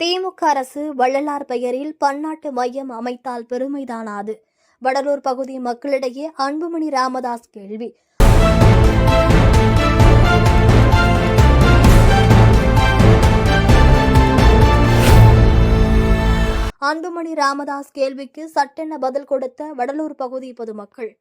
திமுக அரசு வள்ளலார் பெயரில் பன்னாட்டு மையம் அமைத்தால் பெருமைதானாது. வடலூர் பகுதி மக்களிடையே அன்புமணி ராமதாஸ் கேள்வி. அன்புமணி ராமதாஸ் கேள்விக்கு சட்டென பதில் கொடுத்த வடலூர் பகுதி பொதுமக்கள்.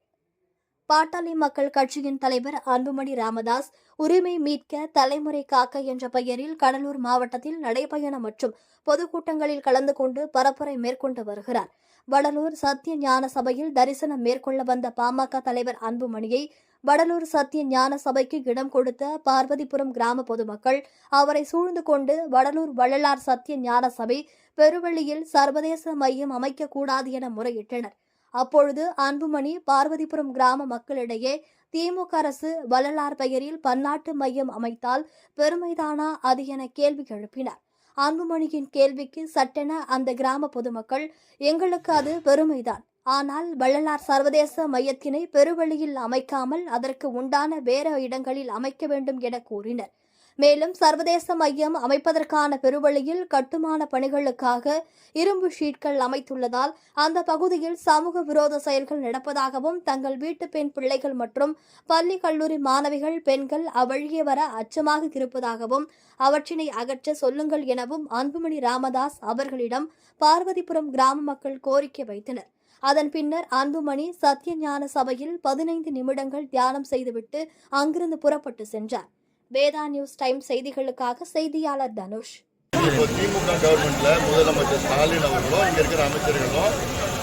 பாட்டாளி மக்கள் கட்சியின் தலைவர் அன்புமணி ராமதாஸ் உரிமை மீட்க தலைமுறை காக்க என்ற பெயரில் கடலூர் மாவட்டத்தில் நடைபயணம் மற்றும் பொதுக்கூட்டங்களில் கலந்து கொண்டு பரப்புரை மேற்கொண்டு வருகிறார். வடலூர் சத்திய ஞான சபையில் தரிசனம் மேற்கொள்ள வந்த பாமக தலைவர் அன்புமணியை வடலூர் சத்திய ஞான சபைக்கு இடம் கொடுத்த பார்வதிபுரம் கிராம பொதுமக்கள் அவரை சூழ்ந்து கொண்டு வடலூர் வள்ளலார் சத்திய ஞான சபை பெருவெளியில் சர்வதேச மையம் அமைக்கக்கூடாது என முறையிட்டனர். அப்பொழுது அன்புமணி பார்வதிபுரம் கிராம மக்களிடையே திமுக அரசு வள்ளலார் பெயரில் பன்னாட்டு மையம் அமைத்தால் பெருமைதானா அது என கேள்வி எழுப்பினார். அன்புமணியின் கேள்விக்கு சட்டென அந்த கிராம பொதுமக்கள் எங்களுக்கு அது பெருமைதான். ஆனால் வள்ளலார் சர்வதேச மையத்தினை பெருவழியில் அமைக்காமல் அதற்கு உண்டான வேற இடங்களில் அமைக்க வேண்டும் என கூறினர். மேலும் சர்வதேச மையம் அமைப்பதற்கான பெருவழியில் கட்டுமான பணிகளுக்காக இரும்பு ஷீட்கள் அமைத்துள்ளதால் அந்த பகுதியில் சமூக விரோத செயல்கள் நடப்பதாகவும் தங்கள் வீட்டு பெண் பிள்ளைகள் மற்றும் பள்ளி கல்லூரி மாணவிகள் பெண்கள் அவ்வழியே வர அச்சமாக இருப்பதாகவும் அவற்றினை அகற்ற சொல்லுங்கள் எனவும் அன்புமணி ராமதாஸ் அவர்களிடம் பார்வதிபுரம் கிராம மக்கள் கோரிக்கை வைத்தனர். அதன் பின்னர் அன்புமணி சத்தியஞான சபையில் பதினைந்து நிமிடங்கள் தியானம் செய்துவிட்டு அங்கிருந்து புறப்பட்டு சென்றார். வேதா நியூஸ் டைம் செய்திகளுக்காக செய்தியாளர் தனுஷ். இப்போ திமுக கவர்மெண்ட்ல முதலமைச்சர் ஸ்டாலின் அவர்களும் இங்க இருக்கிற அமைச்சர்களும்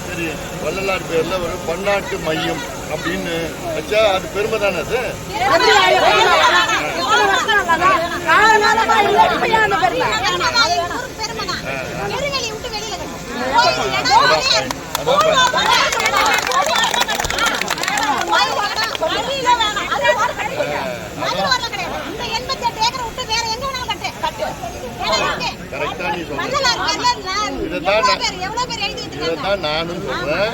சரி வள்ளலார் பேர்ல ஒரு பன்னாட்டு மையம் அப்படின்னு வச்சா அது பெருமை தானே அது? இதைத்தான் நானும் சொல்றேன்.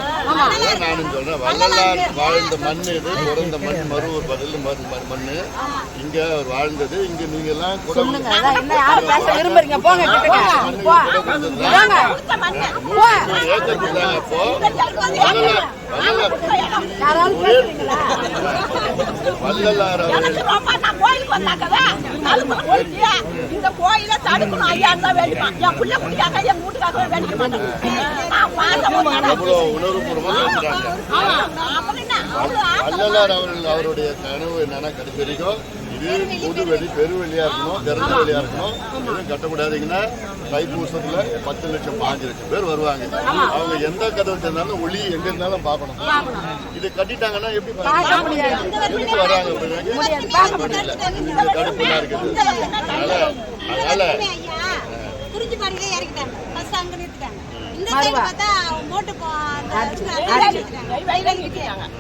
நானும் சொல்றேன். வள்ளலார் வாழ்ந்த மண் இது பிறந்த மண் மருவூர் பதில் மண் இங்க அவர் வாழ்ந்தது. இங்க நீங்க எல்லாம் கூட விரும்புறீங்க போங்க கிட்டக்க போ ஏக்கர் கொடுத்தாங்க அப்போ வள்ளலார் வள்ளலார் வள்ளலார் அவர்கள் இந்த கோயில தடுக்கணும் ஐயா தான் வேண்டிப்பான். என் புள்ள குடிக்காக என் வீட்டுக்காக வேண்டிக்க மாட்டேன். அவ்வளோ உணர்வுபூர்வமா பேசுறாங்க. வள்ளலார் அவர்கள் அவருடைய கனவு என்னன்னா கடைசி வரைக்கும் இது பொது வெளி பெருவெளியா இருக்கணும் திறந்த வெளியா இருக்கணும். எதுவும் கட்டக்கூடாதுங்கன்னா தைப்பூசத்துல பத்து லட்சம் பாஞ்சு லட்சம் பேர் வருவாங்க. அவங்க எந்த கதவு சேர்ந்தாலும் ஒளி எங்க இருந்தாலும் பார்க்கணும். இது கட்டிட்டாங்கன்னா எப்படி? எதுக்கு வராங்க தடுப்புலாம் இருக்குது. அதனால அதனால குறிஞ்சிப்பாடியிலே இறக்கிட்டாங்க. ஃபர்ஸ்ட் அங்க நிறுத்திட்டாங்க. இந்த சைடு பார்த்தா மோட்டு.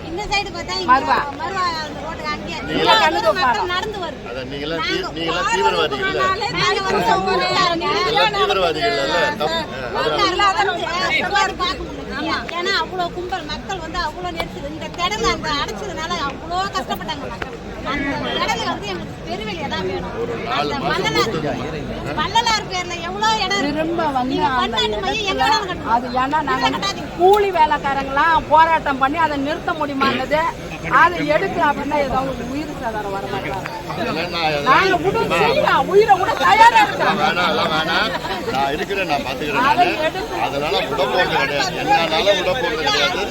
இந்த சைடு மருவா நடந்து வருது ஏன்னா அவ்வளவு கும்பல் மக்கள் வந்து அவ்வளவு நெரிசல் இந்த திடல அந்த அடைச்சதுனால அவ்வளோ கஷ்டப்பட்டாங்க மக்கள். அந்த திடல வந்து எங்களுக்கு பெருவெளியா தான் வேணும். அந்த கொடுத்துருக்கோம். வள்ளலார் பேர்ல எவ்வளவு இடம்? திரும்ப வந்து. அது ஏன்னா நாங்க உள்ள கட்டாதீங்க. கூலி வேலைக்காரங்களாம் போராட்டம் பண்ணி அதை நிறுத்த முடியுமானது அதை எடுக்க அப்படின்னா ஏதோ ஒரு உயிர் சாதாரணம் வர மாட்டாங்க அதெல்லாம் நான் அதெல்லாம் நாங்க விட செய்யலாம் உயிரை விட தயாரா இருக்கோம். வேணாம் அதெல்லாம் வேணாம் நான் இருக்கிறேன் நான் பாத்துக்கிறேன். அதனால விட போறது கிடையாது. என்னால விட போறது கிடையாது.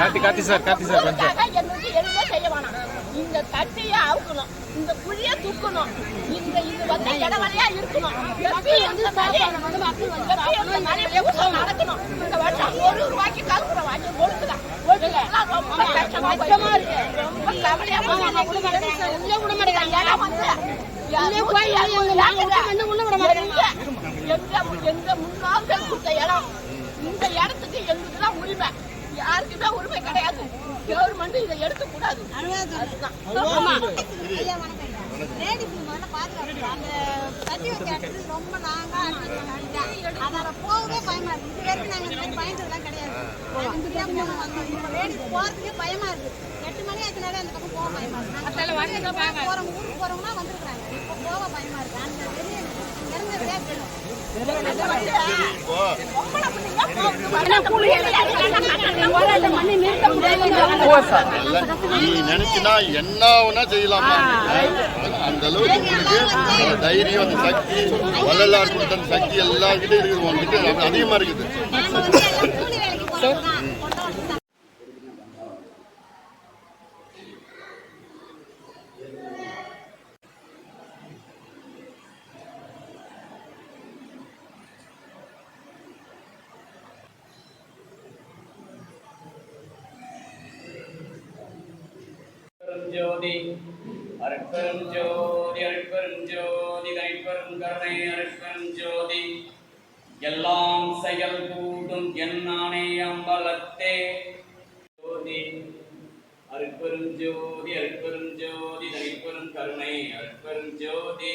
சார் கார்த்தி சார் கொஞ்சம் இந்த தட்டியை அவுக்கணும். இந்த குழிய தூக்கணும். இந்த இது வந்து இடவழியா இருக்கணும். நடக்கணும்? இந்த வருஷம் ஒரு ரூபாய்க்கு கல்குறை வாங்கி கொடுக்குதான் ரொம்ப கஷ்டமா இருக்கு. ரொம்ப கவலையா போகுது. உள்ளே விட மாட்டேங்கிறாங்க. இடம் வந்து எங்க- முன்னோர்கள் கொடுத்த இடம். இந்த இடத்துக்கு எங்களுக்கு தான் உரிமை. யாருக்குமே உரிமை கிடையாது. கவர்மெண்ட் இதை எடுக்க கூடாது ரொம்ப நாங்க அதனால போகவே பயமா இருக்கு இது வரைக்கும் நாங்க இந்த மாதிரி பயந்ததெல்லாம் கிடையாது லேடிஸ் போறதுக்கே பயமா இருக்கு எட்டு மணி ஆச்சுனாலே அந்த பக்கம் போக பயமா இருக்கு போறவங்க ஊருக்கு போறவங்கன்னா வந்திருக்காங்க இப்போ போக பயமா இருக்கு அந்த வெளியே விளையாட்டு நீ நினைச்சுனா என்ன வேணா செய்யலாமா அந்த அளவுக்கு உங்களுக்கு அந்த தைரியம் அந்த சக்தி வள்ளலார் கொடுத்த சக்தி எல்லாருக்கிட்டும் இருக்குது உங்ககிட்ட அது அதிகமா இருக்குது நாங்க வந்து எல்லாம் கூலி வேலைக்கு போறோம் தான் கொண்டு வந்து ஜோதி. அருட்பெரும் ஜோதி அருட்பெரும் ஜோதி தனிப்பெரும் கருணை அருட்பெரும் ஜோதி. எல்லாம் செயல் கூடும் என்னானே அம்பலத்தே. ஜோதி அருட்பெரும் ஜோதி அருட்பெரும் ஜோதி தனிப்பெரும் கருணை அருட்பெரும் ஜோதி.